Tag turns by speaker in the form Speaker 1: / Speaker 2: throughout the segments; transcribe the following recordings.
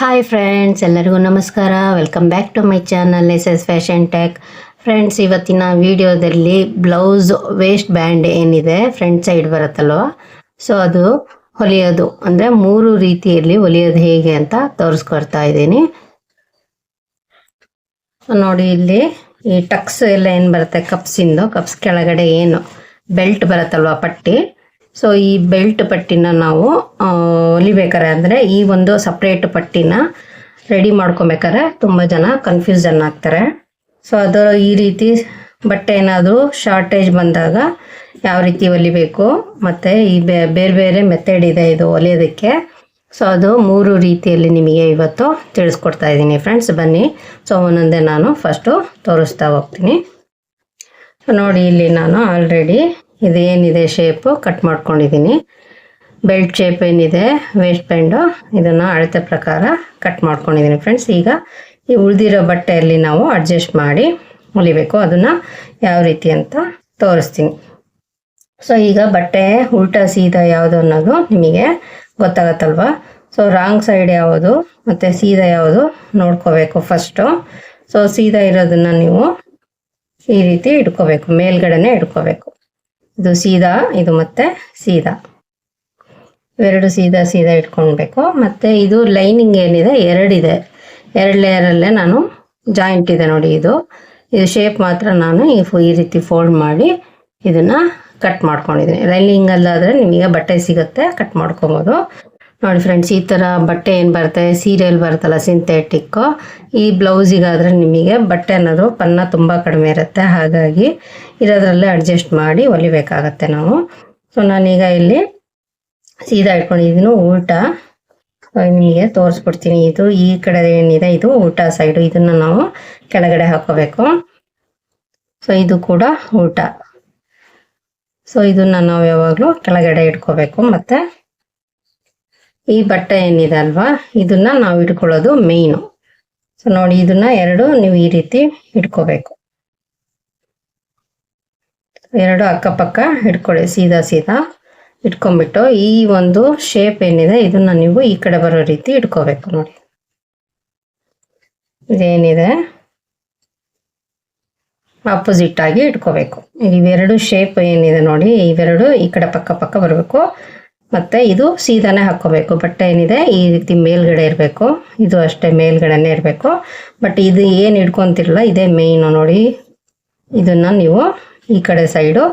Speaker 1: Hi friends ಎಲ್ಲರಿಗೂ ನಮಸ್ಕಾರ. Welcome back to my channel S S fashion tack friends ಇವತ್ತಿನ ವಿಡಿಯೋದಲ್ಲಿ ಬ್ಲೌಸ್ ವೇಸ್ಟ್ ಬ್ಯಾಂಡ್ ಏನಿದೆ? ಫ್ರಂಟ್ ಸೈಡ್ ಬರುತ್ತಲ್ವ? ಸೊ ಅದು ಹೊಲಿಯೋದು. ಅಂದರೆ ಮೂರು ರೀತಿಯಲ್ಲಿ ಹೊಲಿಯೋದು ಹೇಗೆ ಅಂತ ತೋರಿಸ್ಕೊಡ್ತಾ ಇದ್ದೀನಿ. ನೋಡಿ ಇಲ್ಲಿ ಈ ಟಕ್ಸ್ ಎಲ್ಲ ಏನು ಬರುತ್ತೆ? ಕಪ್ಸಿಂದು ಕಪ್ಸ್ ಕೆಳಗಡೆ ಏನು? ಬೆಲ್ಟ್ ಬರುತ್ತಲ್ವ? ಪಟ್ಟಿ. ಸೊ ಈ ಬೆಲ್ಟ್ ಪಟ್ಟಿನ ನಾವು ಹೊಲಿಬೇಕಾರೆ ಅಂದರೆ ಈ ಒಂದು ಸಪ್ರೇಟ್ ಪಟ್ಟಿನ ರೆಡಿ ಮಾಡ್ಕೊಬೇಕಾದ್ರೆ ತುಂಬ ಜನ ಕನ್ಫ್ಯೂಷನ್ ಆಗ್ತಾರೆ. ಸೊ ಅದು ಈ ರೀತಿ ಬಟ್ಟೆ ಏನಾದರೂ ಶಾರ್ಟೇಜ್ ಬಂದಾಗ ಯಾವ ರೀತಿ ಹೊಲಿಬೇಕು, ಮತ್ತು ಈ ಬೇರೆ ಬೇರೆ ಮೆಥಡ್ ಇದೆ ಇದು ಹೊಲಿಯೋದಕ್ಕೆ. ಸೊ ಅದು ಮೂರು ರೀತಿಯಲ್ಲಿ ನಿಮಗೆ ಇವತ್ತು ತಿಳಿಸ್ಕೊಡ್ತಾ ಇದ್ದೀನಿ ಫ್ರೆಂಡ್ಸ್ ಬನ್ನಿ. ಸೊ ಒಂದೊಂದೇ ನಾನು ಫಸ್ಟು ತೋರಿಸ್ತಾ ಹೋಗ್ತೀನಿ. ಸೊ ನೋಡಿ, ಇಲ್ಲಿ ನಾನು ಆಲ್ರೆಡಿ ಇದೇನಿದೆ ಶೇಪು ಕಟ್ ಮಾಡ್ಕೊಂಡಿದ್ದೀನಿ ಬೆಲ್ಟ್ ಶೇಪ್ ಏನಿದೆ ವೇಸ್ಟ್ ಬ್ಯಾಂಡು ಇದನ್ನು ಅಳತೆ ಪ್ರಕಾರ ಕಟ್ ಮಾಡ್ಕೊಂಡಿದ್ದೀನಿ ಫ್ರೆಂಡ್ಸ್ ಈಗ ಈ ಉಳಿದಿರೋ ಬಟ್ಟೆಯಲ್ಲಿ ನಾವು ಅಡ್ಜಸ್ಟ್ ಮಾಡಿ ಹೊಲಿಬೇಕು ಅದನ್ನು ಯಾವ ರೀತಿ ಅಂತ ತೋರಿಸ್ತೀನಿ. ಸೊ ಈಗ ಬಟ್ಟೆ ಉಲ್ಟಾ ಸೀದಾ ಯಾವುದು ಅನ್ನೋದು ನಿಮಗೆ ಗೊತ್ತಾಗತ್ತಲ್ವ? ಸೊ ರಾಂಗ್ ಸೈಡ್ ಯಾವುದು ಮತ್ತು ಸೀದಾ ಯಾವುದು ನೋಡ್ಕೋಬೇಕು ಫಸ್ಟು ಸೊ ಸೀದಾ ಇರೋದನ್ನು ನೀವು ಈ ರೀತಿ ಇಟ್ಕೋಬೇಕು, ಮೇಲ್ಗಡೆನೆ ಇಟ್ಕೋಬೇಕು. ಇದು ಸೀದಾ, ಇದು ಮತ್ತೆ ಸೀದಾ. ಇವೆರಡು ಸೀದಾ ಸೀದಾ ಇಟ್ಕೊಳ್ಬೇಕು ಮತ್ತು ಇದು ಲೈನಿಂಗ್ ಏನಿದೆ? ಎರಡಿದೆ. ಎರಡು ಲೇಯರಲ್ಲೇ ನಾನು ಜಾಯಿಂಟ್ ಇದೆ ನೋಡಿ ಇದು. ಇದು ಶೇಪ್ ಮಾತ್ರ ನಾನು ಈ ಈ ರೀತಿ ಫೋಲ್ಡ್ ಮಾಡಿ ಇದನ್ನ ಕಟ್ ಮಾಡ್ಕೊಂಡಿದ್ದೀನಿ. ಲೈನಿಂಗಲ್ಲಾದರೆ ನಿಮಗೆ ಬಟ್ಟೆ ಸಿಗುತ್ತೆ, ಕಟ್ ಮಾಡ್ಕೊಬೋದು. ನೋಡಿ ಫ್ರೆಂಡ್ಸ್ ಈ ಥರ ಬಟ್ಟೆ ಏನು ಬರುತ್ತೆ? ಸೀರಿಯಲ್ ಬರುತ್ತಲ್ಲ ಸಿಂಥೆಟಿಕ್ಕು ಈ ಬ್ಲೌಸಿಗಾದರೆ ನಿಮಗೆ ಬಟ್ಟೆ ಅನ್ನೋದು ಪನ್ನ ತುಂಬ ಕಡಿಮೆ ಇರುತ್ತೆ. ಹಾಗಾಗಿ ಇರೋದ್ರಲ್ಲೇ ಅಡ್ಜಸ್ಟ್ ಮಾಡಿ ಹೊಲಿಬೇಕಾಗತ್ತೆ ನಾವು. ಸೊ ನಾನೀಗ ಇಲ್ಲಿ ಸೀದಾ ಇಟ್ಕೊಂಡಿದ್ದೀನಿ. ಊಟ ನಿಮಗೆ ತೋರಿಸ್ಬಿಡ್ತೀನಿ. ಇದು ಈ ಕಡೆ ಏನಿದೆ, ಇದು ಊಟ ಸೈಡು ಇದನ್ನು ನಾವು ಕೆಳಗಡೆ ಹಾಕೋಬೇಕು. ಸೊ ಇದು ಕೂಡ ಊಟ. ಸೊ ಇದನ್ನು ನಾವು ಯಾವಾಗಲೂ ಕೆಳಗಡೆ ಇಟ್ಕೋಬೇಕು. ಮತ್ತೆ ಈ ಬಟ್ಟೆ ಏನಿದೆ ಅಲ್ವಾ ಇದನ್ನ ನಾವು ಇಟ್ಕೊಳ್ಳೋದು ಮೇಯ್ನು ಸೊ ನೋಡಿ, ಇದನ್ನ ಎರಡು ನೀವು ಈ ರೀತಿ ಇಟ್ಕೋಬೇಕು. ಎರಡು ಅಕ್ಕಪಕ್ಕ ಇಟ್ಕೊಳ್ಳಿ, ಸೀದಾ ಸೀದಾ ಇಟ್ಕೊಂಡ್ಬಿಟ್ಟು ಈ ಒಂದು ಶೇಪ್ ಏನಿದೆ, ಇದನ್ನ ನೀವು ಈ ಕಡೆ ಬರೋ ರೀತಿ ಇಟ್ಕೋಬೇಕು ನೋಡಿ. ಇದೇನಿದೆ? ಆಪೋಸಿಟ್ ಆಗಿ ಇಟ್ಕೋಬೇಕು. ಇವೆರಡು ಶೇಪ್ ಏನಿದೆ ನೋಡಿ, ಇವೆರಡು ಈ ಕಡೆ ಪಕ್ಕ ಪಕ್ಕ ಬರಬೇಕು. ಮತ್ತೆ ಇದು ಸೀದಾನೇ ಹಾಕೋಬೇಕು ಬಟ್ಟೆ ಏನಿದೆ, ಈ ರೀತಿ ಮೇಲ್ಗಡೆ ಇರಬೇಕು. ಇದು ಅಷ್ಟೇ ಮೇಲ್ಗಡೆನೇ ಇರಬೇಕು. ಬಟ್ ಇದು ಏನು ಇಟ್ಕೊಂತಿರಲ್ಲ ಇದೇ ಮೇಯ್ನು ನೋಡಿ. ಇದನ್ನು ನೀವು ಈ ಕಡೆ ಸೈಡು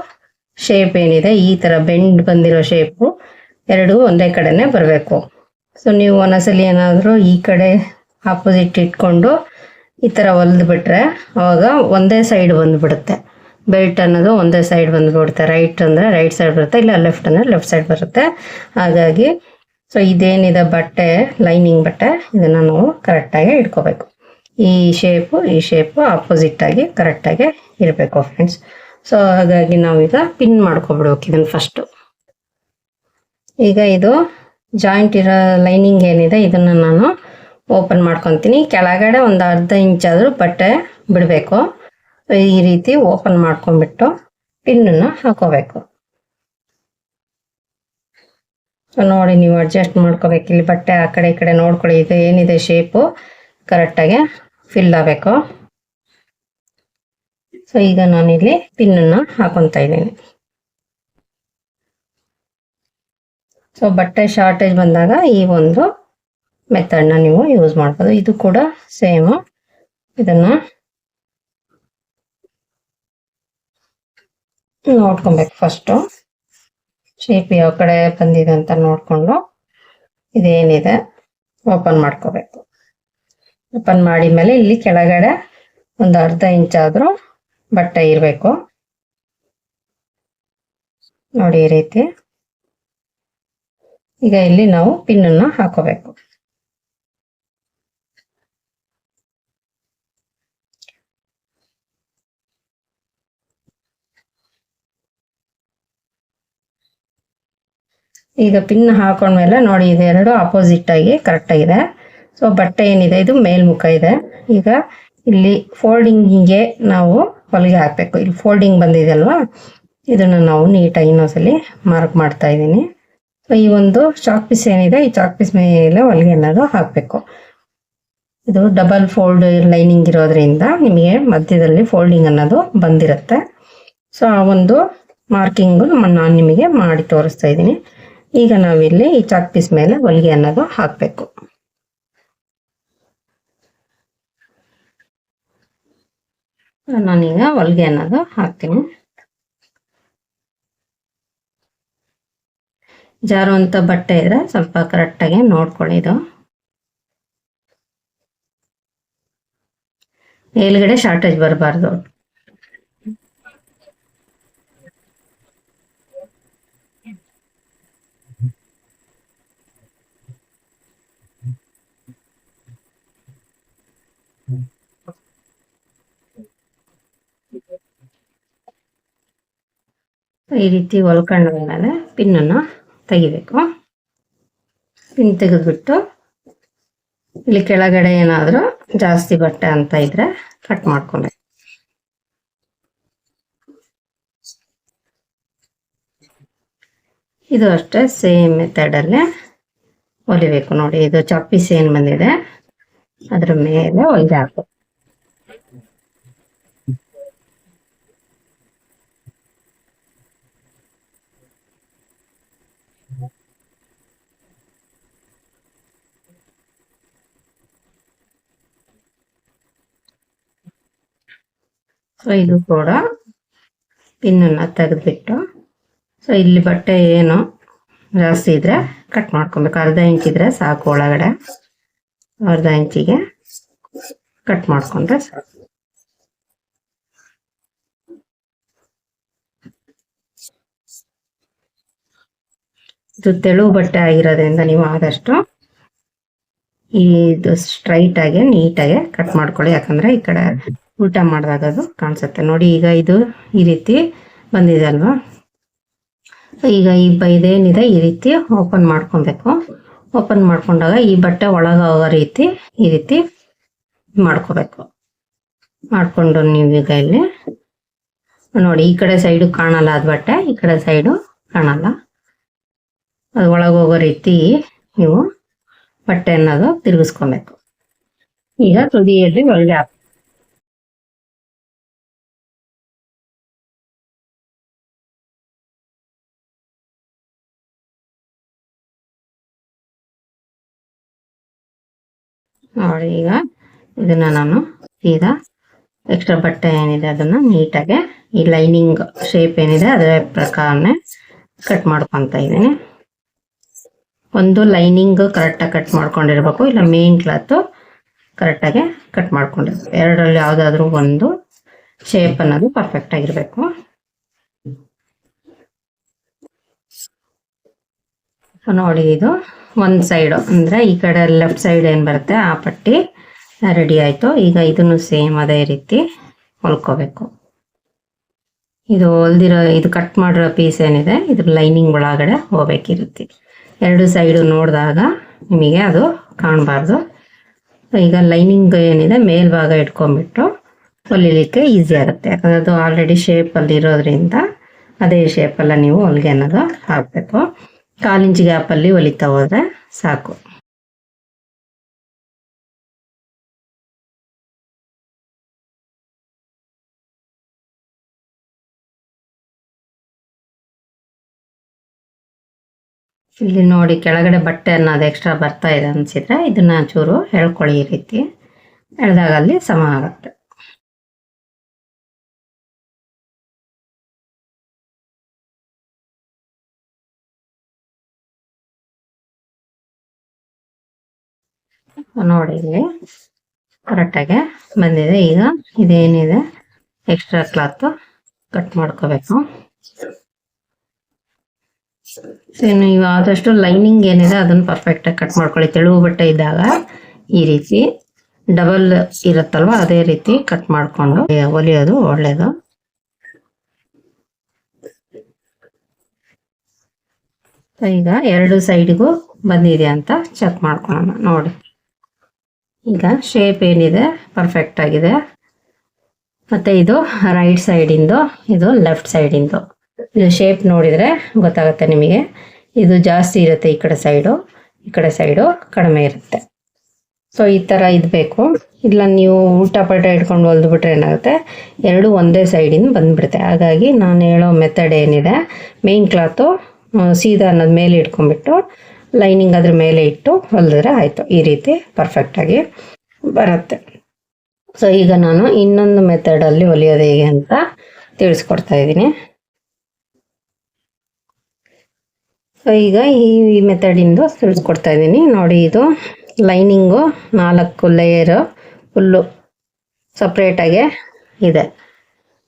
Speaker 1: ಶೇಪ್ ಏನಿದೆ, ಈ ಥರ ಬೆಂಡ್ ಬಂದಿರೋ ಶೇಪು ಎರಡು ಒಂದೇ ಕಡೆನೇ ಬರಬೇಕು. ಸೊ ನೀವು ಒಂದೊಂದ್ಸಲಿ ಏನಾದರೂ ಈ ಕಡೆ ಆಪೋಸಿಟ್ ಇಟ್ಕೊಂಡು ಈ ಥರ ಹೊಲ್ದು ಬಿಟ್ರೆ ಅವಾಗ ಒಂದೇ ಸೈಡ್ ಬಂದುಬಿಡುತ್ತೆ. ಬೆಲ್ಟ್ ಅನ್ನೋದು ಒಂದೇ ಸೈಡ್ ಬಂದುಬಿಡುತ್ತೆ ರೈಟ್ ಅಂದರೆ ರೈಟ್ ಸೈಡ್ ಬರುತ್ತೆ, ಇಲ್ಲ ಲೆಫ್ಟ್ ಅಂದರೆ ಲೆಫ್ಟ್ ಸೈಡ್ ಬರುತ್ತೆ. ಹಾಗಾಗಿ ಸೊ ಇದೇನಿದೆ ಬಟ್ಟೆ ಲೈನಿಂಗ್ ಬಟ್ಟೆ, ಇದನ್ನು ನಾವು ಕರೆಕ್ಟಾಗಿ ಇಟ್ಕೋಬೇಕು. ಈ ಶೇಪು ಈ ಶೇಪು ಆಪೋಸಿಟ್ ಆಗಿ ಕರೆಕ್ಟಾಗಿ ಇರಬೇಕು ಫ್ರೆಂಡ್ಸ್ ಸೊ ಹಾಗಾಗಿ ನಾವೀಗ ಪಿನ್ ಮಾಡ್ಕೊಬಿಡ್ಬೇಕು ಇದನ್ನು ಫಸ್ಟು ಈಗ ಇದು ಜಾಯಿಂಟ್ ಇರೋ ಲೈನಿಂಗ್ ಏನಿದೆ, ಇದನ್ನು ನಾನು ಓಪನ್ ಮಾಡ್ಕೊತೀನಿ. ಕೆಳಗಡೆ ಒಂದು ಅರ್ಧ ಇಂಚಾದರೂ ಬಟ್ಟೆ ಬಿಡಬೇಕು. ಈ ರೀತಿ ಓಪನ್ ಮಾಡ್ಕೊಂಡ್ಬಿಟ್ಟು ಪಿನ್ನನ್ನು ಹಾಕೋಬೇಕು. ಸೊ ನೋಡಿ, ನೀವು ಅಡ್ಜಸ್ಟ್ ಮಾಡ್ಕೋಬೇಕು. ಇಲ್ಲಿ ಬಟ್ಟೆ ಆ ಕಡೆ ಈ ಕಡೆ ನೋಡ್ಕೊಳ್ಳಿ, ಇದು ಏನಿದೆ ಶೇಪು ಕರೆಕ್ಟಾಗಿ ಫಿಲ್ ಆಗಬೇಕು. ಸೊ ಈಗ ನಾನಿಲ್ಲಿ ಪಿನ್ನನ್ನು ಹಾಕೊತಾ ಇದ್ದೀನಿ. ಸೊ ಬಟ್ಟೆ ಶಾರ್ಟೇಜ್ ಬಂದಾಗ ಈ ಒಂದು ಮೆಥಡ್ನ ನೀವು ಯೂಸ್ ಮಾಡ್ಬೋದು. ಇದು ಕೂಡ ಸೇಮು ಇದನ್ನು ನೋಡ್ಕೊಬೇಕು ಫಸ್ಟು ಶೇಪ್ ಯಾವ ಕಡೆ ಬಂದಿದೆ ಅಂತ ನೋಡಿಕೊಂಡು ಇದೇನಿದೆ ಓಪನ್ ಮಾಡ್ಕೋಬೇಕು. ಓಪನ್ ಮಾಡಿದ ಮೇಲೆ ಇಲ್ಲಿ ಕೆಳಗಡೆ ಒಂದು ಅರ್ಧ ಇಂಚಾದರೂ ಬಟ್ಟೆ ಇರಬೇಕು. ನೋಡಿ ಈ ರೀತಿ. ಈಗ ಇಲ್ಲಿ ನಾವು ಪಿನ್ನನ್ನು ಹಾಕೋಬೇಕು. ಈಗ ಪಿನ್ ಹಾಕೊಂಡ್ಮೇಲೆ ನೋಡಿ ಇದೆರಡು ಆಪೋಸಿಟ್ ಆಗಿ ಕರೆಕ್ಟ್ ಆಗಿದೆ. ಸೊ ಬಟ್ಟೆ ಏನಿದೆ, ಇದು ಮೇಲ್ಮುಖ ಇದೆ. ಈಗ ಇಲ್ಲಿ ಫೋಲ್ಡಿಂಗಿಗೆ ನಾವು ಹೊಲಿಗೆ ಹಾಕಬೇಕು. ಇಲ್ಲಿ ಫೋಲ್ಡಿಂಗ್ ಬಂದಿದೆ ಅಲ್ವಾ? ಇದನ್ನು ನಾವು ನೀಟಾಗಿ ಇನ್ನೊಂದ್ಸಲಿ ಮಾರ್ಕ್ ಮಾಡ್ತಾ ಇದ್ದೀನಿ. ಸೊ ಈ ಒಂದು ಚಾಕ್ ಪೀಸ್ ಏನಿದೆ, ಈ ಚಾಕ್ ಪೀಸ್ ಮೇಲೆ ಹೊಲಿಗೆ ಅನ್ನೋದು ಹಾಕಬೇಕು. ಇದು ಡಬಲ್ ಫೋಲ್ಡ್ ಲೈನಿಂಗ್ ಇರೋದ್ರಿಂದ ನಿಮಗೆ ಮಧ್ಯದಲ್ಲಿ ಫೋಲ್ಡಿಂಗ್ ಅನ್ನೋದು ಬಂದಿರುತ್ತೆ. ಸೊ ಆ ಒಂದು ಮಾರ್ಕಿಂಗು ನಾನು ನಿಮಗೆ ಮಾಡಿ ತೋರಿಸ್ತಾ ಇದ್ದೀನಿ. ಈಗ ನಾವಿಲ್ಲಿ ಈ ಚಾಕ್ ಪೀಸ್ ಮೇಲೆ ಹೊಲಿಗೆ ಅನ್ನೋದು ಹಾಕಬೇಕು. ನಾನೀಗ ಹೊಲಿಗೆ ಅನ್ನೋದು ಹಾಕ್ತೀನಿ. ಜಾರುವಂಥ ಬಟ್ಟೆ ಇದ್ರೆ ಸ್ವಲ್ಪ ಕರೆಕ್ಟಾಗಿ ನೋಡ್ಕೊಳ್ಳಿ ಇದು. ಮೇಲ್ಗಡೆ ಶಾರ್ಟೇಜ್ ಬರಬಾರ್ದು. ಈ ರೀತಿ ಹೊಲ್ಕೊಂಡ್ಮೇಲೆ ಪಿನ್ನನ್ನು ತೆಗಿಬೇಕು. ಪಿನ್ ತೆಗೆದ್ಬಿಟ್ಟು ಇಲ್ಲಿ ಕೆಳಗಡೆ ಏನಾದರೂ ಜಾಸ್ತಿ ಬಟ್ಟೆ ಅಂತ ಇದ್ರೆ ಕಟ್ ಮಾಡ್ಕೊಳ್ಳಿ ಇದು ಅಷ್ಟೇ ಸೇಮ್ ಮೆಥಡಲ್ಲೇ ಹೊಲಿಬೇಕು ನೋಡಿ. ಇದು ಚಪ್ಪಿ ಸೇನ್ ಬಂದಿದೆ. ಅದ್ರ ಮೇಲೆ ಹೊಲಿಗೆ ಸೊ ಇದು ಕೂಡ ಪಿನ್ನನ್ನು ತೆಗೆದ್ಬಿಟ್ಟು. ಸೊ ಇಲ್ಲಿ ಬಟ್ಟೆ ಏನು ಜಾಸ್ತಿ ಇದ್ರೆ ಕಟ್ ಮಾಡ್ಕೊಬೇಕು. ಅರ್ಧ ಇಂಚಿದ್ರೆ ಸಾಕು ಒಳಗಡೆ. ಅರ್ಧ ಇಂಚಿಗೆ ಕಟ್ ಮಾಡ್ಕೊಂಡ್ರೆ ಸಾಕು. ಇದು ತೆಳು ಬಟ್ಟೆ ಆಗಿರೋದ್ರಿಂದ ನೀವು ಆದಷ್ಟು ಇದು ಸ್ಟ್ರೈಟ್ ಆಗಿ ನೀಟಾಗಿ ಕಟ್ ಮಾಡ್ಕೊಳ್ಳಿ. ಯಾಕಂದ್ರೆ ಈ ಕಡೆ ಉಲ್ಟಾ ಮಾಡಿದಾಗ ಅದು ಕಾಣಿಸುತ್ತೆ. ನೋಡಿ, ಈಗ ಇದು ಈ ರೀತಿ ಬಂದಿದೆ ಅಲ್ವಾ? ಈಗ ಈ ಇದೇನಿದೆ, ಈ ರೀತಿ ಓಪನ್ ಮಾಡ್ಕೊಬೇಕು. ಓಪನ್ ಮಾಡ್ಕೊಂಡಾಗ ಈ ಬಟ್ಟೆ ಒಳಗೆ ಹೋಗೋ ರೀತಿ ಈ ರೀತಿ ಮಾಡ್ಕೋಬೇಕು. ಮಾಡಿಕೊಂಡು ನೀವು ಈಗ ಇಲ್ಲಿ ನೋಡಿ, ಈ ಕಡೆ ಸೈಡು ಕಾಣಲ್ಲ ಅದು ಬಟ್ಟೆ, ಈ ಕಡೆ ಸೈಡು ಕಾಣಲ್ಲ. ಅದು ಒಳಗೆ ಹೋಗೋ ರೀತಿ ನೀವು ಬಟ್ಟೆ ಅನ್ನೋದು ತಿರುಗಿಸ್ಕೊಬೇಕು. ಈಗ ತುದಿಯಲ್ಲಿ ಒಳಗೆ ಹಾಕ್ ನೋಡಿ ಈಗ ಇದನ್ನ ನಾನು ಸೀದಾ ಎಕ್ಸ್ಟ್ರಾ ಬಟ್ಟೆ ಏನಿದೆ ಅದನ್ನ ನೀಟಾಗಿ ಈ ಲೈನಿಂಗ್ ಶೇಪ್ ಏನಿದೆ ಅದರ ಪ್ರಕಾರನೇ ಕಟ್ ಮಾಡ್ಕೊತ ಇದ್ದೀನಿ. ಒಂದು ಲೈನಿಂಗ್ ಕರೆಕ್ಟಾಗಿ ಕಟ್ ಮಾಡ್ಕೊಂಡಿರ್ಬೇಕು, ಇಲ್ಲ ಮೇನ್ ಕ್ಲಾತು ಕರೆಕ್ಟಾಗಿ ಕಟ್ ಮಾಡ್ಕೊಂಡಿರ್ಬೇಕು. ಎರಡರಲ್ಲಿ ಯಾವುದಾದ್ರೂ ಒಂದು ಶೇಪ್ ಅನ್ನೋದು ಪರ್ಫೆಕ್ಟ್ ಆಗಿರಬೇಕು. ನೋಡಿ ಇದು ಒಂದು ಸೈಡು ಅಂದರೆ ಈ ಕಡೆ ಲೆಫ್ಟ್ ಸೈಡ್ ಏನು ಬರುತ್ತೆ? ಆ ಪಟ್ಟಿ ರೆಡಿ ಆಯಿತು. ಈಗ ಇದನ್ನು ಸೇಮ್ ಅದೇ ರೀತಿ ಹೊಲ್ಕೋಬೇಕು. ಇದು ಹೊಲ್ದಿರೋ, ಇದು ಕಟ್ ಮಾಡಿರೋ ಪೀಸ್ ಏನಿದೆ, ಇದ್ರ ಲೈನಿಂಗ್ ಒಳಗಡೆ ಹೋಗ್ಬೇಕಿರುತ್ತೆ. ಎರಡು ಸೈಡು ನೋಡಿದಾಗ ನಿಮಗೆ ಅದು ಕಾಣಬಾರ್ದು. ಈಗ ಲೈನಿಂಗ್ ಏನಿದೆ, ಮೇಲ್ಭಾಗ ಇಟ್ಕೊಂಡ್ಬಿಟ್ಟು ಹೊಲಿಲಿಕ್ಕೆ ಈಸಿ ಆಗುತ್ತೆ. ಯಾಕಂದರೆ ಅದು ಆಲ್ರೆಡಿ ಶೇಪಲ್ಲಿ ಇರೋದ್ರಿಂದ ಅದೇ ಶೇಪಲ್ಲ ನೀವು ಹೊಲಿಗೆ ಅನ್ನೋದು ಹಾಕಬೇಕು. ಕಾಲಿಂಚ್ ಗ್ಯಾಪಲ್ಲಿ ಹೊಲಿತಾ ಹೋದ್ರೆ ಸಾಕು. ಇಲ್ಲಿ ನೋಡಿ ಕೆಳಗಡೆ ಬಟ್ಟೆ ಅನ್ನೋದು ಎಕ್ಸ್ಟ್ರಾ ಬರ್ತಾ ಇದೆ ಅನ್ಸಿದ್ರೆ ಇದನ್ನ ಚೂರು ಹೇಳ್ಕೊಳ್ಳಿ ಈ ರೀತಿ. ಎಳ್ದಾಗ ಅಲ್ಲಿ ಸಮ ಆಗುತ್ತೆ. ನೋಡಿ ಇಲ್ಲಿ ಕರೆಕ್ಟಾಗಿ ಬಂದಿದೆ. ಈಗ ಇದೇನಿದೆ? ಎಕ್ಸ್ಟ್ರಾ ಕ್ಲಾತ್ ಕಟ್ ಮಾಡ್ಕೋಬೇಕು. ನೀವು ಆದಷ್ಟು ಲೈನಿಂಗ್ ಏನಿದೆ ಅದನ್ನು ಪರ್ಫೆಕ್ಟಾಗಿ ಕಟ್ ಮಾಡ್ಕೊಳ್ಳಿ. ತೆಳುವು ಬಟ್ಟೆ ಇದ್ದಾಗ ಈ ರೀತಿ ಡಬಲ್ ಇರುತ್ತಲ್ವ? ಅದೇ ರೀತಿ ಕಟ್ ಮಾಡಿಕೊಂಡು ಹೊಲಿಯೋದು ಒಳ್ಳೆಯದು ಈಗ ಎರಡು ಸೈಡ್ಗೂ ಬಂದಿದೆ ಅಂತ ಚೆಕ್ ಮಾಡ್ಕೊಳ್ಳೋಣ. ನೋಡಿ. ಈಗ ಶೇಪ್ ಏನಿದೆ ಪರ್ಫೆಕ್ಟ್ ಆಗಿದೆ. ಮತ್ತೆ ಇದು ರೈಟ್ ಸೈಡಿಂದು ಇದು ಲೆಫ್ಟ್ ಸೈಡಿಂದು ಇದು. ಶೇಪ್ ನೋಡಿದರೆ ಗೊತ್ತಾಗುತ್ತೆ ನಿಮಗೆ. ಇದು ಜಾಸ್ತಿ ಇರುತ್ತೆ ಈ ಕಡೆ ಸೈಡು ಈ ಕಡೆ ಸೈಡು ಕಡಿಮೆ ಇರುತ್ತೆ. ಸೊ ಈ ಥರ ಇದ್ಬೇಕು ಇಲ್ಲ, ನೀವು ಊಟ ಪಟ ಇಟ್ಕೊಂಡು ಹೊಲ್ದುಬಿಟ್ರೆ ಏನಾಗುತ್ತೆ? ಎರಡು ಒಂದೇ ಸೈಡಿಂದ ಬಂದುಬಿಡುತ್ತೆ. ಹಾಗಾಗಿ ನಾನು ಹೇಳೋ ಮೆಥಡ್ ಏನಿದೆ ಮೇಯ್ನ್ ಕ್ಲಾತು ಸೀದಾ ಅನ್ನೋದು ಮೇಲೆ ಇಟ್ಕೊಂಡ್ಬಿಟ್ಟು ಲೈನಿಂಗ್ ಅದ್ರ ಮೇಲೆ ಇಟ್ಟು ಹೊಲಿದ್ರೆ ಆಯಿತು. ಈ ರೀತಿ ಪರ್ಫೆಕ್ಟಾಗಿ ಬರುತ್ತೆ. ಸೊ ಈಗ ನಾನು ಇನ್ನೊಂದು ಮೆಥಡಲ್ಲಿ ಹೊಲಿಯೋದು ಹೇಗೆ ಅಂತ ತಿಳಿಸ್ಕೊಡ್ತಾ ಇದ್ದೀನಿ. ಸೊ ಈಗ ಈ ಮೆಥಡಿಂದು ತಿಳಿಸ್ಕೊಡ್ತಾ ಇದ್ದೀನಿ. ನೋಡಿ, ಇದು ಲೈನಿಂಗು ನಾಲ್ಕು ಲೇಯರು ಫುಲ್ಲು ಸಪ್ರೇಟಾಗೆ ಇದೆ.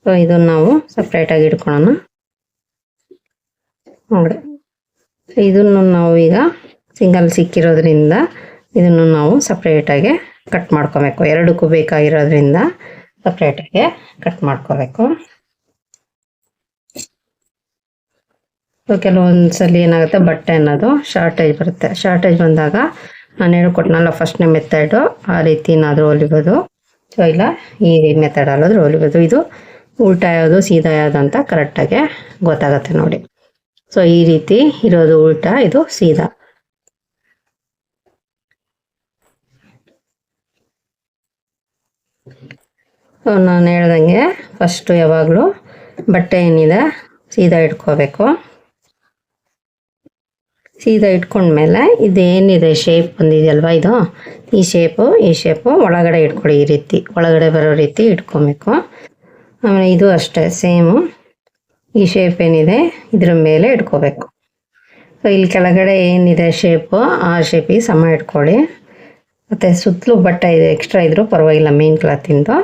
Speaker 1: ಸೊ ಇದನ್ನು ನಾವು ಸಪ್ರೇಟಾಗಿ ಇಟ್ಕೊಳ್ಳೋಣ. ನೋಡಿ ಇದನ್ನು ನಾವು ಈಗ ಸಿಂಗಲ್ ಸಿಕ್ಕಿರೋದ್ರಿಂದ ಇದನ್ನು ನಾವು ಸಪ್ರೇಟಾಗಿ ಕಟ್ ಮಾಡ್ಕೋಬೇಕು. ಎರಡಕ್ಕೂ ಬೇಕಾಗಿರೋದ್ರಿಂದ ಸಪ್ರೇಟಾಗಿ ಕಟ್ ಮಾಡ್ಕೋಬೇಕು. ಕೆಲವೊಂದು ಸಲ ಏನಾಗುತ್ತೆ, ಬಟ್ಟೆ ಅನ್ನೋದು ಶಾರ್ಟೇಜ್ ಬರುತ್ತೆ. ಶಾರ್ಟೇಜ್ ಬಂದಾಗ ನಾನು ಹೇಳ್ಕೊಟ್ನಲ್ಲ ಫಸ್ಟ್ನೇ ಮೆಥಡು ಆ ರೀತಿ ಏನಾದರೂ ಹೊಲಿಬೋದು. ಸೊ ಇಲ್ಲ, ಈ ಮೆಥಡ್ ಅಲ್ಲಾದ್ರೂ ಹೊಲಿಬೋದು. ಇದು ಉಲ್ಟಾ ಯಾವುದು ಸೀದಾ ಯಾವುದು ಅಂತ ಕರೆಕ್ಟಾಗಿ ಗೊತ್ತಾಗತ್ತೆ ನೋಡಿ. ಸೊ ಈ ರೀತಿ ಇರೋದು ಉಲ್ಟಾ, ಇದು ಸೀದಾ. ಸೊ ನಾನು ಹೇಳ್ದಂಗೆ ಫಸ್ಟು ಯಾವಾಗಲೂ ಬಟ್ಟೆ ಏನಿದೆ ಸೀದಾ ಇಟ್ಕೋಬೇಕು. ಸೀದಾ ಇಟ್ಕೊಂಡ್ಮೇಲೆ ಇದೇನಿದೆ ಶೇಪ್ ಬಂದಿದೆಯಲ್ವ ಇದು? ಈ ಶೇಪು ಈ ಶೇಪು ಒಳಗಡೆ ಇಟ್ಕೊಳ್ಳಿ ಈ ರೀತಿ. ಒಳಗಡೆ ಬರೋ ರೀತಿ ಇಟ್ಕೊಬೇಕು. ಆಮೇಲೆ ಇದು ಅಷ್ಟೇ ಸೇಮು ಈ ಶೇಪ್ ಏನಿದೆ, ಇದ್ರ ಮೇಲೆ ಇಟ್ಕೋಬೇಕು. ಸೊ ಇಲ್ಲಿ ಕೆಳಗಡೆ ಏನಿದೆ ಶೇಪು ಆ ಶೇಪಿಗೆ ಸಮ ಇಟ್ಕೊಳ್ಳಿ. ಮತ್ತು ಸುತ್ತಲೂ ಬಟ್ಟೆ ಇದೆ ಎಕ್ಸ್ಟ್ರಾ ಇದ್ರೂ ಪರವಾಗಿಲ್ಲ ಮೇನ್ ಕ್ಲಾತಿಂದು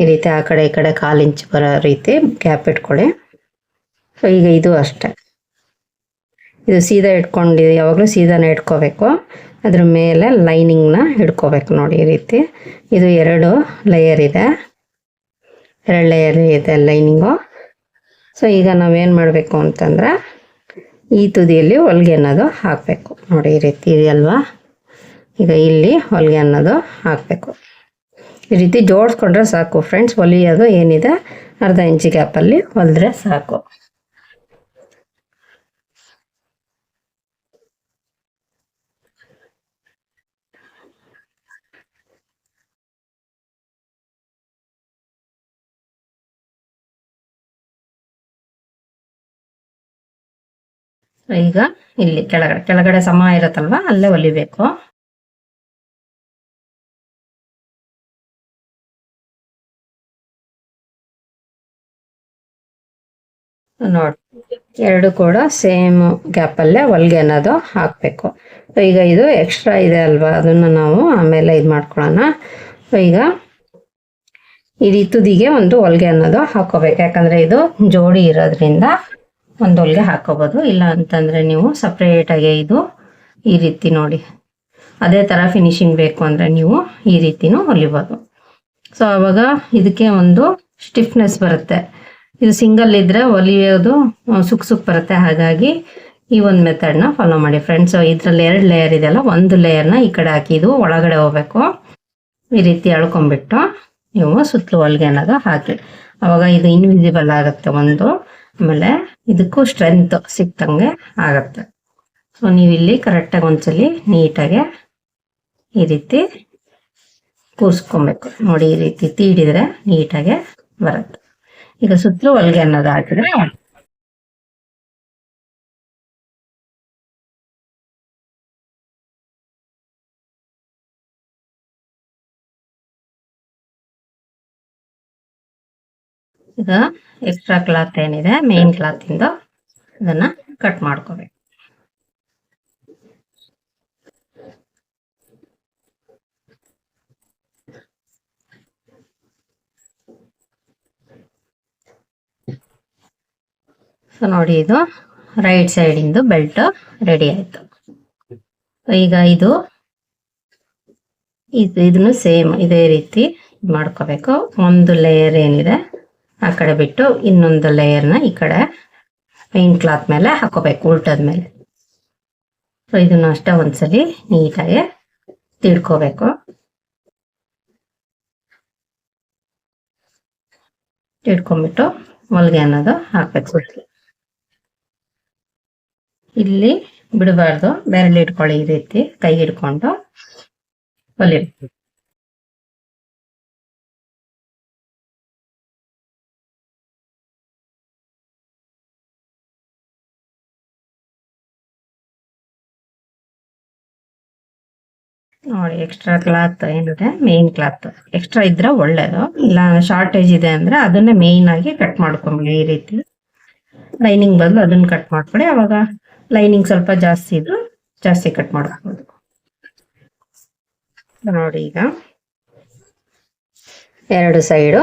Speaker 1: ಈ ರೀತಿ ಆ ಕಡೆ ಈ ಕಡೆ ಕಾಲು ಇಂಚ್ ಬರೋ ರೀತಿ ಗ್ಯಾಪ್ ಇಟ್ಕೊಳ್ಳಿ. ಸೊ ಈಗ ಇದು ಅಷ್ಟೇ. ಇದು ಸೀದಾ ಇಟ್ಕೊಂಡು, ಯಾವಾಗಲೂ ಸೀದಾನ ಇಟ್ಕೋಬೇಕು. ಅದ್ರ ಮೇಲೆ ಲೈನಿಂಗ್ನ ಇಟ್ಕೋಬೇಕು ನೋಡಿ ಈ ರೀತಿ. ಇದು ಎರಡು ಲೇಯರ್ ಇದೆ. ಎರಡು ಲೇಯರ್ ಇದೆ ಲೈನಿಂಗು ಸೊ ಈಗ ನಾವೇನು ಮಾಡಬೇಕು ಅಂತಂದ್ರೆ ಈ ತುದಿಯಲ್ಲಿ ಹೊಲಿಗೆ ಅನ್ನೋದು ಹಾಕಬೇಕು. ನೋಡಿ, ಈ ರೀತಿ ಇದೆಯಲ್ವಾ ಈಗ ಇಲ್ಲಿ ಹೊಲಿಗೆ ಅನ್ನೋದು ಹಾಕಬೇಕು. ಈ ರೀತಿ ಜೋಡಿಸ್ಕೊಂಡ್ರೆ ಸಾಕು. ಫ್ರೆಂಡ್ಸ್ ಹೊಲಿಯೋದು ಏನಿದೆ, ಅರ್ಧ ಇಂಚು ಗ್ಯಾಪಲ್ಲಿ ಹೊಲಿದ್ರೆ ಸಾಕು. ಈಗ ಇಲ್ಲಿ ಕೆಳಗಡೆ ಕೆಳಗಡೆ ಸಮ ಇರುತ್ತಲ್ವಾ? ಅಲ್ಲೇ ಹೊಲಿಬೇಕು ನೋಡಿ, ಎರಡು ಕೂಡ ಸೇಮ್ ಗ್ಯಾಪಲ್ಲೇ ಹೊಲಿಗೆ ಅನ್ನೋದು ಹಾಕಬೇಕು. ಈಗ ಇದು ಎಕ್ಸ್ಟ್ರಾ ಇದೆ ಅಲ್ವಾ? ಅದನ್ನು ನಾವು ಆಮೇಲೆ ಇದು ಮಾಡ್ಕೊಳ್ಳೋಣ. ಈಗ ತುದಿಗೆ ಒಂದು ಹೊಲಿಗೆ ಅನ್ನೋದು ಹಾಕೋಬೇಕು ಯಾಕಂದರೆ ಇದು ಜೋಡಿ ಇರೋದ್ರಿಂದ ಒಂದು ಹೊಲಿಗೆ ಹಾಕೋಬೋದು. ಇಲ್ಲ ಅಂತಂದರೆ ನೀವು ಸಪ್ರೇಟಾಗಿ ಇದು ಈ ರೀತಿ ನೋಡಿ. ಅದೇ ಥರ ಫಿನಿಶಿಂಗ್ ಬೇಕು ಅಂದರೆ ನೀವು ಈ ರೀತಿನೂ ಹೊಲಿಬೋದು. ಸೊ ಆವಾಗ ಇದಕ್ಕೆ ಒಂದು ಸ್ಟಿಫ್ನೆಸ್ ಬರುತ್ತೆ. ಇದು ಸಿಂಗಲ್ ಇದ್ದರೆ ಹೊಲಿಯೋದು ಸುಕ್ ಸುಕ್ ಬರುತ್ತೆ. ಹಾಗಾಗಿ ಈ ಒಂದು ಮೆಥಡ್ನ ಫಾಲೋ ಮಾಡಿ ಫ್ರೆಂಡ್ಸ್ ಇದರಲ್ಲಿ ಎರಡು ಲೇಯರ್ ಇದೆಯಲ್ಲ ಒಂದು ಲೇಯರ್ನ ಈ ಕಡೆ ಹಾಕಿ ಇದು ಒಳಗಡೆ ಹೋಗ್ಬೇಕು. ಈ ರೀತಿ ಎಳ್ಕೊಂಬಿಟ್ಟು ನೀವು ಸುತ್ತಲೂ ಹೊಲಿಗೆ ಅನ್ನೋದು ಹಾಕಿ. ಅವಾಗ ಇದು ಇನ್ವಿಸಿಬಲ್ ಆಗುತ್ತೆ ಒಂದು. ಆಮೇಲೆ ಇದಕ್ಕೂ ಸ್ಟ್ರೆಂತ್ ಸಿಕ್ತಂಗೆ ಆಗತ್ತೆ. ಸೊ ನೀವು ಇಲ್ಲಿ ಕರೆಕ್ಟಾಗಿ ಒಂದ್ಸಲಿ ನೀಟಾಗಿ ಈ ರೀತಿ ಕೂರಿಸ್ಕೊಬೇಕು. ನೋಡಿ ಈ ರೀತಿ ತೀಡಿದ್ರೆ ನೀಟಾಗೆ ಬರುತ್ತೆ. ಈಗ ಸುತ್ತಲೂ ಹೊಲಿಗೆ ಅನ್ನೋದು ಹಾಕಿದ್ರೆ ಈಗ ಎಕ್ಸ್ಟ್ರಾ ಕ್ಲಾತ್ ಏನಿದೆ ಮೇನ್ ಕ್ಲಾತ್ ಇಂದ ಇದನ್ನ ಕಟ್ ಮಾಡ್ಕೋಬೇಕು. ಸೊ ನೋಡಿ ಇದು ರೈಟ್ ಸೈಡಿಂದು ಬೆಲ್ಟ್ ರೆಡಿ ಆಯ್ತು. ಈಗ ಇದು ಇದು ಇದನ್ನು ಸೇಮ್ ಇದೇ ರೀತಿ ಮಾಡ್ಕೋಬೇಕು. ಒಂದು ಲೇಯರ್ ಏನಿದೆ ಆ ಕಡೆ ಬಿಟ್ಟು ಇನ್ನೊಂದು ಲೇಯರ್ನ ಈ ಕಡೆ ಪೈಂಟ್ ಕ್ಲಾತ್ ಮೇಲೆ ಹಾಕೋಬೇಕು, ಉಲ್ಟದ ಮೇಲೆ. ಸೊ ಇದನ್ನು ಅಷ್ಟೇ ಒಂದ್ಸಲಿ ನೀಟಾಗಿ ತಿಳ್ಕೋಬೇಕು. ತಿಳ್ಕೊಂಬಿಟ್ಟು ಹೊಲಿಗೆ ಅನ್ನೋದು ಹಾಕ್ಬೇಕು. ಸುತ್ತಲಿ ಇಲ್ಲಿ ಬಿಡಬಾರ್ದು ಬೆರಳು ಇಟ್ಕೊಳ್ಳಿ ಈ ರೀತಿ ಕೈ ಹಿಡ್ಕೊಂಡು. ಹೊಲಿಬೇಕು ನೋಡಿ ಎಕ್ಸ್ಟ್ರಾ ಕ್ಲಾತ್ ಏನಿದೆ ಮೇನ್ ಕ್ಲಾತ್ ಎಕ್ಸ್ಟ್ರಾ ಇದ್ರೆ ಒಳ್ಳೇದು. ಇಲ್ಲ ಶಾರ್ಟೇಜ್ ಇದೆ ಅಂದ್ರೆ ಅದನ್ನ ಮೇನ್ ಆಗಿ ಕಟ್ ಮಾಡ್ಕೊಂಬಿಡಿ ಈ ರೀತಿ. ಲೈನಿಂಗ್ ಬದಲು ಅದನ್ನ ಕಟ್ ಮಾಡ್ಕೊಳ್ಳಿ ಅವಾಗ ಲೈನಿಂಗ್ ಸ್ವಲ್ಪ ಜಾಸ್ತಿ ಇದ್ರು ಜಾಸ್ತಿ ಕಟ್ ಮಾಡ್ಬೋದು ನೋಡಿ ಈಗ. ಎರಡು ಸೈಡು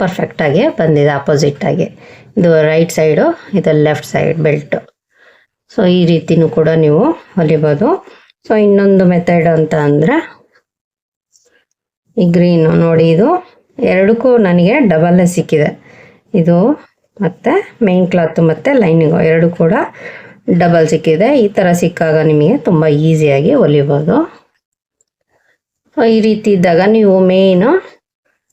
Speaker 1: ಪರ್ಫೆಕ್ಟ್ ಆಗಿ ಬಂದಿದೆ ಅಪೋಸಿಟ್ ಆಗಿ. ಇದು ರೈಟ್ ಸೈಡು ಇದು ಲೆಫ್ಟ್ ಸೈಡ್ ಬೆಲ್ಟ್ ಸೊ ಈ ರೀತಿನೂ ಕೂಡ ನೀವು ಹೊಲಿಬೋದು. ಸೊ ಇನ್ನೊಂದು ಮೆಥಡ್ ಅಂತ ಅಂದರೆ, ಈ ಗ್ರೀನು ನೋಡಿ ಇದು. ಎರಡಕ್ಕೂ ನನಗೆ ಡಬಲ್ ಸಿಕ್ಕಿದೆ. ಇದು ಮತ್ತೆ ಮೇನ್ ಕ್ಲಾತ್ ಮತ್ತೆ ಲೈನಿಂಗು ಎರಡು ಕೂಡ ಡಬಲ್ ಸಿಕ್ಕಿದೆ. ಈ ಥರ ಸಿಕ್ಕಾಗ ನಿಮಗೆ ತುಂಬ ಈಸಿಯಾಗಿ ಹೊಲಿಬೋದು. ಸೊ ಈ ರೀತಿ ಇದ್ದಾಗ ನೀವು ಮೇಯ್ನು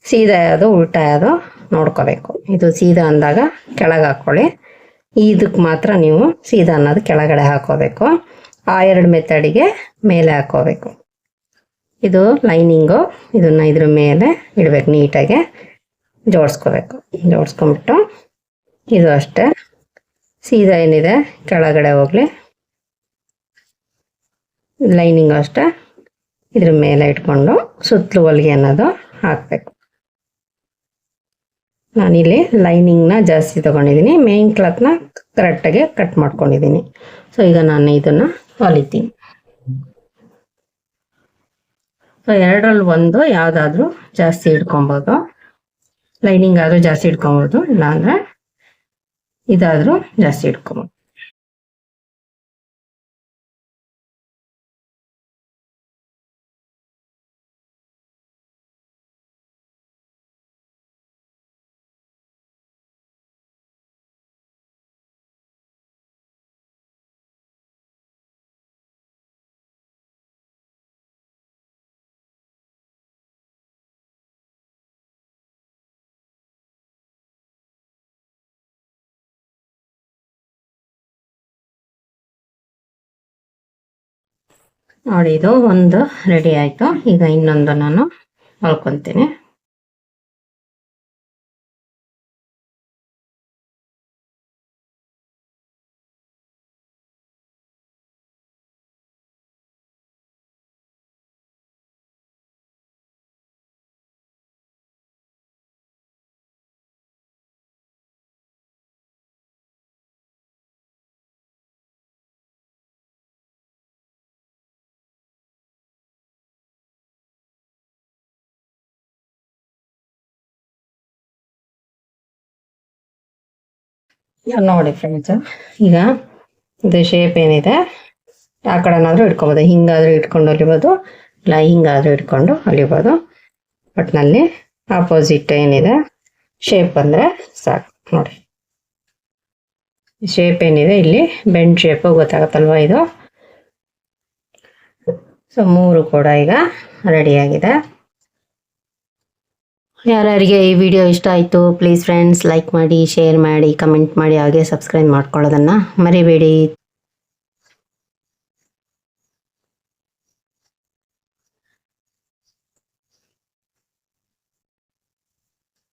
Speaker 1: ಸೀದಾ ಯಾವುದು ಉಲ್ಟಾ ಯಾವುದು ನೋಡ್ಕೋಬೇಕು. ಇದು ಸೀದಾ ಅಂದಾಗ ಕೆಳಗೆ ಹಾಕ್ಕೊಳ್ಳಿ ಇದಕ್ಕೆ ಮಾತ್ರ ನೀವು ಸೀದಾ ಅನ್ನೋದು ಕೆಳಗಡೆ ಹಾಕೋಬೇಕು. ಆ ಎರಡು ಮೆಥಡಿಗೆ ಮೇಲೆ ಹಾಕೋಬೇಕು. ಇದು ಲೈನಿಂಗು, ಇದನ್ನು ಇದ್ರ ಮೇಲೆ ಇಡಬೇಕು, ನೀಟಾಗಿ ಜೋಡಿಸ್ಕೋಬೇಕು. ಜೋಡಿಸ್ಕೊಂಬಿಟ್ಟು ಇದು ಅಷ್ಟೇ. ಸೀದಾ ಏನಿದೆ, ಕೆಳಗಡೆ ಹೋಗಲಿ. ಲೈನಿಂಗು ಅಷ್ಟೇ. ಇದ್ರ ಮೇಲೆ ಇಟ್ಕೊಂಡು ಸುತ್ತಲೂ ಹೊಲಿಗೆ ಅನ್ನೋದು ಹಾಕಬೇಕು. ನಾನಿಲ್ಲಿ ಲೈನಿಂಗ್ನ ಜಾಸ್ತಿ ತೊಗೊಂಡಿದ್ದೀನಿ. ಮೇನ್ ಕ್ಲಾತ್ನ ಕರೆಕ್ಟಾಗಿ ಕಟ್ ಮಾಡ್ಕೊಂಡಿದ್ದೀನಿ. ಸೊ ಈಗ ನಾನು ಇದನ್ನು ಹೊಲಿತೀನಿ ಸೊ ಎರಡರಲ್ಲಿ ಒಂದು ಯಾವುದಾದ್ರೂ ಜಾಸ್ತಿ ಇಟ್ಕೊಬೋದು ಲೈನಿಂಗ್ ಆದರೂ ಜಾಸ್ತಿ ಇಟ್ಕೊಬೋದು ಇಲ್ಲಾಂದ್ರೆ ಇದಾದರೂ ಜಾಸ್ತಿ ಇಟ್ಕೊಬೋದು ನೋಡಿ ಇದು ಒಂದು ರೆಡಿ ಆಯಿತು. ಈಗ ಇನ್ನೊಂದು ನಾನು ಹೊಲ್ಕೊತೀನಿ ನೋಡಿ ಫ್ರೆಂಡ್ಸ್ ಈಗ ಇದು ಶೇಪ್ ಏನಿದೆ? ಆ ಕಡೆನಾದ್ರೂ ಇಟ್ಕೊಬೋದು. ಹಿಂಗಾದ್ರೂ ಇಟ್ಕೊಂಡು ಹೊಲಿಬೋದು ಇಲ್ಲ, ಹಿಂಗಾದ್ರೂ ಇಟ್ಕೊಂಡು ಹೊಲಿಬೋದು ನಲ್ಲಿ ಆಪೋಸಿಟ್ ಏನಿದೆ? ಶೇಪ್ ಅಂದ್ರೆ ಸಾಕು. ನೋಡಿ. ಶೇಪ್ ಏನಿದೆ? ಇಲ್ಲಿ ಬೆಂಡ್ ಶೇಪು ಗೊತ್ತಾಗತ್ತಲ್ವ ಇದು? ಸೊ ಮೂರು ಕೂಡ ಈಗ ರೆಡಿಯಾಗಿದೆ ಯಾರ್ಯಾರಿಗೆ ಈ ವಿಡಿಯೋ ಇಷ್ಟ ಆಯಿತು ಪ್ಲೀಸ್ ಫ್ರೆಂಡ್ಸ್ ಲೈಕ್ ಮಾಡಿ ಶೇರ್ ಮಾಡಿ ಕಮೆಂಟ್ ಮಾಡಿ, ಹಾಗೆ ಸಬ್ಸ್ಕ್ರೈಬ್ ಮಾಡ್ಕೊಳ್ಳೋದನ್ನು ಮರಿಬೇಡಿ.